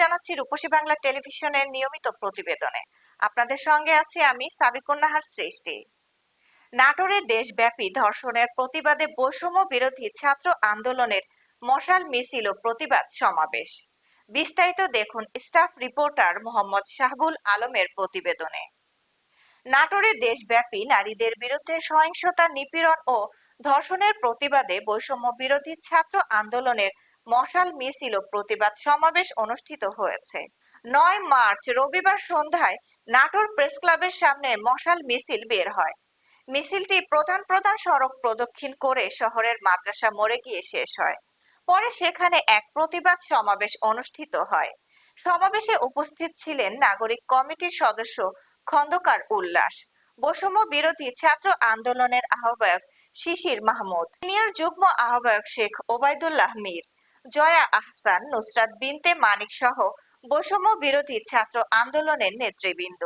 জানাচ্ছি রূপসী বাংলা টেলিভিশনের নিয়মিত প্রতিবেদনে। আপনাদের সঙ্গে আছি আমি সাবিকুন্নাহার সৃষ্টি। নাটোরে দেশব্যাপী ধর্ষণের প্রতিবাদে বৈষম্য বিরোধী ছাত্র আন্দোলনের মশাল মিছিল ও প্রতিবাদ সমাবেশ। বিস্তারিত দেখুন স্টাফ রিপোর্টার মোহাম্মদ শাহবুল আলমের প্রতিবেদনে। নাটোরে দেশব্যাপী নারীদের বিরুদ্ধে সহিংসতা, নিপীড়ন ও ধর্ষণের প্রতিবাদে বৈষম্য বিরোধী ছাত্র আন্দোলনের মশাল মিছিল ও প্রতিবাদ সমাবেশ অনুষ্ঠিত হয়েছে। নয় মার্চ রবিবার সন্ধ্যায় নাটোর প্রেস ক্লাবের সামনে মশাল মিছিল বের হয়। মিছিলটি প্রধান প্রধান সড়ক প্রদক্ষিণ করে শহরের মাদ্রাসা মোড়ে গিয়ে শেষ হয়। পরে সেখানে এক প্রতিবাদ সমাবেশ অনুষ্ঠিত হয়। সমাবেশে উপস্থিত ছিলেন নাগরিক কমিটির সদস্য খন্দকার উল্লাস, বৈষম্য বিরোধী ছাত্র আন্দোলনের আহ্বায়ক শিশির মাহমুদ, সিনিয়র যুগ্ম আহ্বায়ক শেখ ওবায়দুল্লাহ মীর জয়া আহসান, নুসরাত বিনতে মানিক সহ বৈষম্য বিরোধী ছাত্র আন্দোলনের নেতৃবৃন্দ।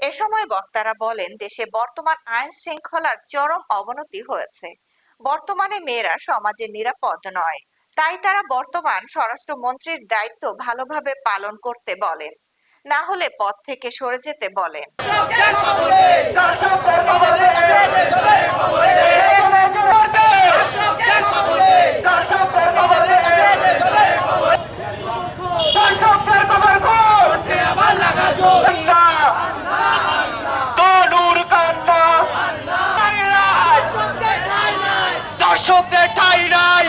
এ সময় বক্তারা বলেন, দেশে বর্তমান আইন শৃঙ্খলার চরম অবনতি হয়েছে। বর্তমানে মেয়েরা সমাজে নিরাপদ নয়। তাই তারা বর্তমান স্বরাষ্ট্রমন্ত্রীর দায়িত্ব ভালোভাবে পালন করতে বলেন। না হলে পদ থেকে সরে যেতে বলেন। দর্শকদের ঠাই নাই।